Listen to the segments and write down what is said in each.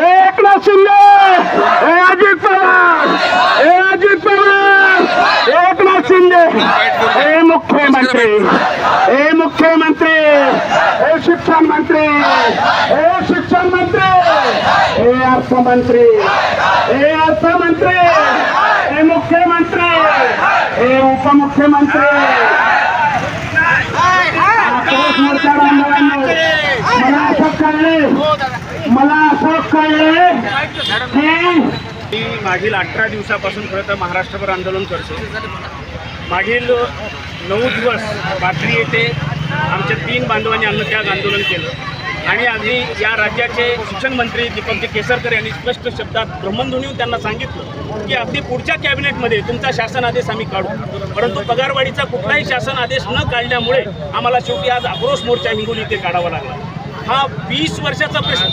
Yeah. मंत्री हे मुख्यमंत्री! हे शिक्षण मंत्री! हे शिक्षण मंत्री! हे अर्थमंत्री! हे अर्थमंत्री! हे मुख्यमंत्री! हे उपमुख्यमंत्री! मला असं कळले. मला असं कळले की मी मागील अठरा दिवसापासून खरं तर महाराष्ट्रभर आंदोलन करतो. मागील नऊ दिवस रात्री येथे आमच्या तीन बांधवांनी अन्नत्याग आंदोलन केलं. आणि आम्ही या राज्याचे शिक्षण मंत्री दीपकजी केसरकर यांनी स्पष्ट शब्दात भ्रमणध्वनीहून त्यांना सांगितलं की अगदी पुढच्या कॅबिनेटमध्ये तुमचा शासन आदेश आम्ही काढू. परंतु पगारवाढीचा कुठलाही शासन आदेश न काढल्यामुळे आम्हाला शेवटी आज आक्रोश मोर्चा हिंगोली इथे काढावा लागला. हा वीस वर्षाचा प्रश्न.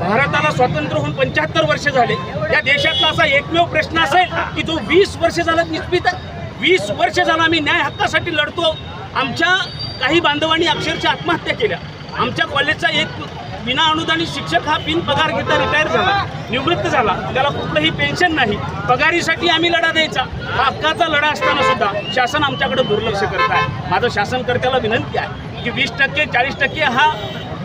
भारताला स्वातंत्र्य होऊन पंच्याहत्तर वर्ष झाले. या देशातला असा एकमेव प्रश्न असेल की जो वीस वर्ष झाला निस्पित आहे. वीस वर्ष झाला आम्ही न्याय हक्कासाठी लढतो. आमच्या काही बांधवांनी अक्षरशः आत्महत्या केल्या. आमच्या कॉलेजचा एक विना अनुदानित शिक्षक हा बिन पगार घेता रिटायर झाला. निवृत्त झाला. त्याला कुठलंही पेन्शन नाही. पगारीसाठी आम्ही लढा द्यायचा. हा हक्काचा लढा असताना सुद्धा शासन आमच्याकडे दुर्लक्ष करत आहे. माझं शासनकर्त्याला विनंती आहे की वीस टक्के चाळीस टक्के हा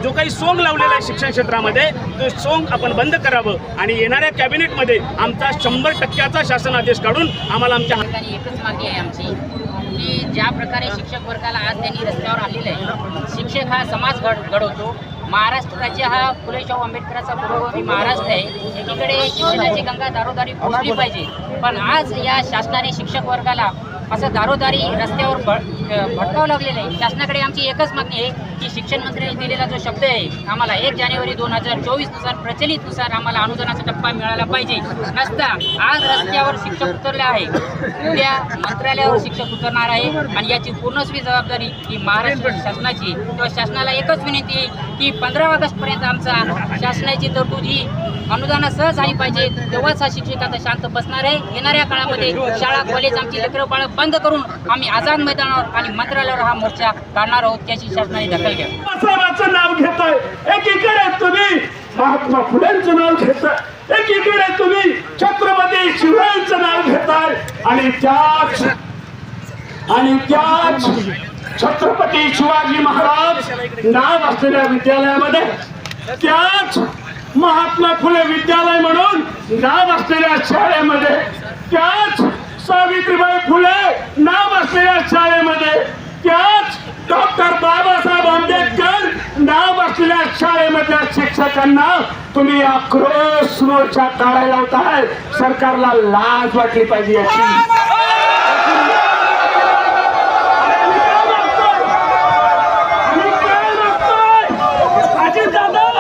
जो काही सोंग लावलेला आहे शिक्षण क्षेत्रामध्ये तो सोंग आपण बंद करावं. आणि येणाऱ्या कॅबिनेटमध्ये आमचा शंभर टक्क्याचा शासन आदेश काढून आम्हाला आमच्या हाताने एकच मागणी आहे आमची की ज्या प्रकारे शिक्षक वर्गाला आज त्यांनी रस्त्यावर आणलेलं आहे शिक्षक हा समाज घड घडवतो. महाराष्ट्र राज्य हा फुले शाहू आंबेडकरांचा पूर्ववर्ती महाराष्ट्र आहे. एकीकडे शिक्षणाची गंगा दारोदारी पोचली पाहिजे. पण आज या शासनाने शिक्षक वर्गाला असं दारोदारी रस्त्यावर भ- भटकावं लागलेलं आहे. शासनाकडे आमची एकच मागणी आहे की शिक्षण मंत्र्यांनी दिलेला जो शब्द आहे आम्हाला एक जानेवारी दोन हजार चोवीसनुसार प्रचलितनुसार आम्हाला अनुदानाचा टप्पा मिळाला पाहिजे. नसता आज रस्त्यावर शिक्षक उतरले आहे. उद्या मंत्रालयावर शिक्षक उतरणार आहे आणि याची पूर्णस्वी जबाबदारी ही महाराष्ट्र शासनाची. किंवा शासनाला एकच विनंती आहे की पंधरा ऑगस्टपर्यंत आमचा शासनाची तरतूद ही अनुदानासह झाली पाहिजे. तेव्हाच हा शिक्षक आता शांत बसणार आहे. येणाऱ्या काळामध्ये शाळा कॉलेज आमची लेकरं बंद करून आम्ही आझाद मैदानावर आणि मंत्रालयावर हा मोर्चा काढणार आहोत त्याची शासनाने दखल बाबासाहेबांचं नाव घेताय. एकीकडे तुम्ही महात्मा फुलेंचं नाव घेताय. एकीकडे तुम्ही छत्रपती शिवरायांचं नाव घेताय. आणि त्याच आणि त्याच छत्रपती शिवाजी महाराज नाव असलेल्या विद्यालयामध्ये त्याच महात्मा फुले विद्यालय म्हणून नाव असलेल्या शाळेमध्ये त्याच सावित्रीबाई फुले नाव असलेल्या शाळेमध्ये त्याच डॉक्टर बाबासाहेब आंबेडकर नाव असलेल्या शाळेमधल्या शिक्षकांना तुम्ही आक्रोश मोर्चा काढायला आहात सरकारला लाज वाटली पाहिजे याची.